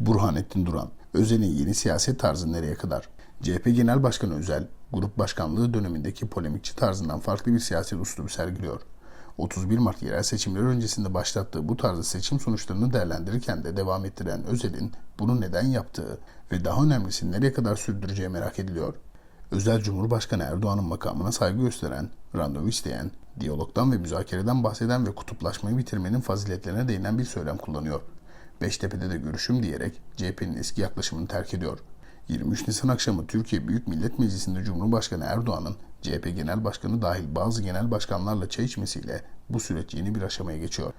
Burhanettin Duran, Özel'in yeni siyaset tarzı nereye kadar? CHP Genel Başkanı Özel, grup başkanlığı dönemindeki polemikçi tarzından farklı bir siyaset üslubu sergiliyor. 31 Mart yerel seçimleri öncesinde başlattığı bu tarzı seçim sonuçlarını değerlendirirken de devam ettiren Özel'in bunu neden yaptığı ve daha önemlisi nereye kadar sürdüreceği merak ediliyor. Özel Cumhurbaşkanı Erdoğan'ın makamına saygı gösteren, randevu isteyen, diyalogdan ve müzakereden bahseden ve kutuplaşmayı bitirmenin faziletlerine değinen bir söylem kullanıyor. Beştepe'de de görüşüm diyerek CHP'nin eski yaklaşımını terk ediyor. 23 Nisan akşamı Türkiye Büyük Millet Meclisi'nde Cumhurbaşkanı Erdoğan'ın CHP Genel Başkanı dahil bazı genel başkanlarla çay içmesiyle bu süreç yeni bir aşamaya geçiyor.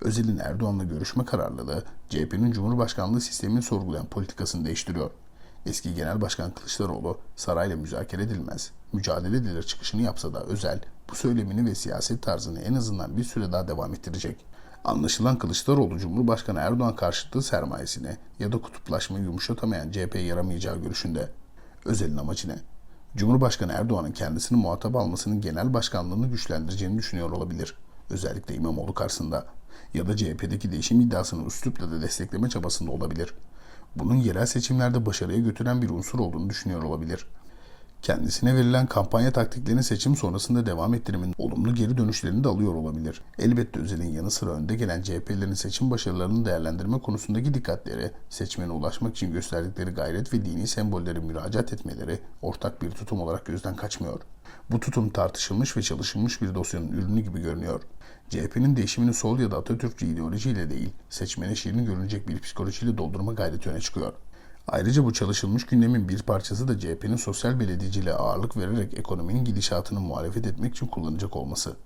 Özel'in Erdoğan'la görüşme kararlılığı CHP'nin Cumhurbaşkanlığı sistemini sorgulayan politikasını değiştiriyor. Eski Genel Başkan Kılıçdaroğlu sarayla müzakere edilmez, mücadele edilir çıkışını yapsa da Özel bu söylemini ve siyaset tarzını en azından bir süre daha devam ettirecek. Anlaşılan Kılıçdaroğlu Cumhurbaşkanı Erdoğan karşıtlığı sermayesine ya da kutuplaşmayı yumuşatamayan CHP'ye yaramayacağı görüşünde. Özel'in amacı ne? Cumhurbaşkanı Erdoğan'ın kendisini muhatap almasının genel başkanlığını güçlendireceğini düşünüyor olabilir. Özellikle İmamoğlu karşısında. Ya da CHP'deki değişim iddiasını üslupla da destekleme çabasında olabilir. Bunun yerel seçimlerde başarıya götüren bir unsur olduğunu düşünüyor olabilir. Kendisine verilen kampanya taktiklerini seçim sonrasında devam ettirmenin olumlu geri dönüşlerini de alıyor olabilir. Elbette Özel'in yanı sıra önde gelen CHP'lerin seçim başarılarını değerlendirme konusundaki dikkatleri, seçmene ulaşmak için gösterdikleri gayret ve dini sembolleri müracaat etmeleri ortak bir tutum olarak gözden kaçmıyor. Bu tutum tartışılmış ve çalışılmış bir dosyanın ürünü gibi görünüyor. CHP'nin değişimini sol ya da Atatürkçü ideolojiyle değil, seçmene şirin görünecek bir psikolojiyle doldurma gayreti öne çıkıyor. Ayrıca bu çalışılmış gündemin bir parçası da CHP'nin sosyal belediyeciliğe ağırlık vererek ekonominin gidişatını muhalefet etmek için kullanacak olması.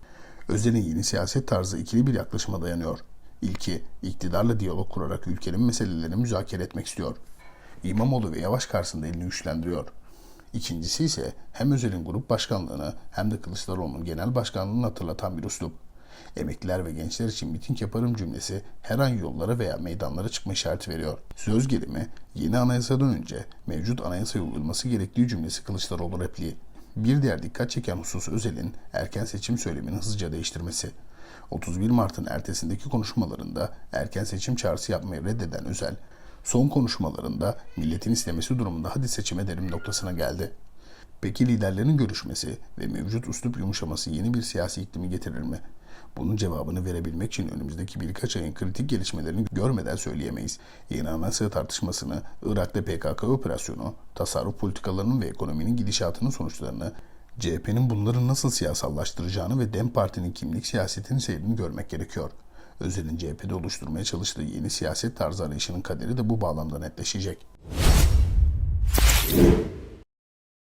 Özel'in yeni siyaset tarzı ikili bir yaklaşıma dayanıyor. İlki, iktidarla diyalog kurarak ülkenin meselelerini müzakere etmek istiyor. İmamoğlu ve Yavaş karşısında elini güçlendiriyor. İkincisi ise hem Özel'in grup başkanlığını hem de Kılıçdaroğlu'nun genel başkanlığını hatırlatan bir üslup. Emekliler ve gençler için miting yaparım cümlesi her an yollara veya meydanlara çıkma işareti veriyor. Söz gelimi yeni anayasadan önce mevcut anayasaya uyulması gerektiği cümlesi Kılıçdaroğlu repliği. Bir diğer dikkat çeken husus Özel'in erken seçim söylemini hızlıca değiştirmesi. 31 Mart'ın ertesindeki konuşmalarında erken seçim çağrısı yapmayı reddeden Özel, son konuşmalarında milletin istemesi durumunda hadi seçime derim noktasına geldi. Peki liderlerin görüşmesi ve mevcut üslup yumuşaması yeni bir siyasi iklimi getirir mi? Bunun cevabını verebilmek için önümüzdeki birkaç ayın kritik gelişmelerini görmeden söyleyemeyiz. Yeni anayasa tartışmasını, Irak'ta PKK operasyonu, tasarruf politikalarının ve ekonominin gidişatının sonuçlarını, CHP'nin bunları nasıl siyasallaştıracağını ve DEM Parti'nin kimlik siyasetinin seyrini görmek gerekiyor. Özel'in CHP'de oluşturmaya çalıştığı yeni siyaset tarzı arayışının kaderi de bu bağlamda netleşecek.